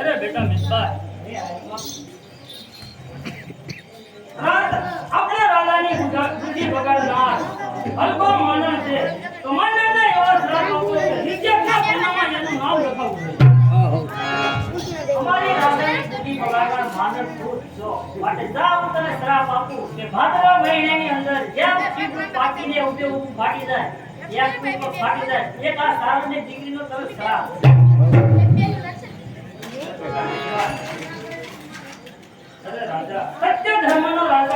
અરે બેટા મિસભાઈ આપણે રાજાની ગુજી બગાડનાર અલ્પો માનસ છે. તો મને ને એવા શ્રાપ કે નિત્યના એનું નામ લખાવું છે? અમારી આપું કે ભાદરવા મહિનાની અંદર જેમ પાકીને ઉભે ફાટી જાય એક ફાટી જાય. એક આ સારુની દીકરીનો શ્રાપ. Saya 慢来吧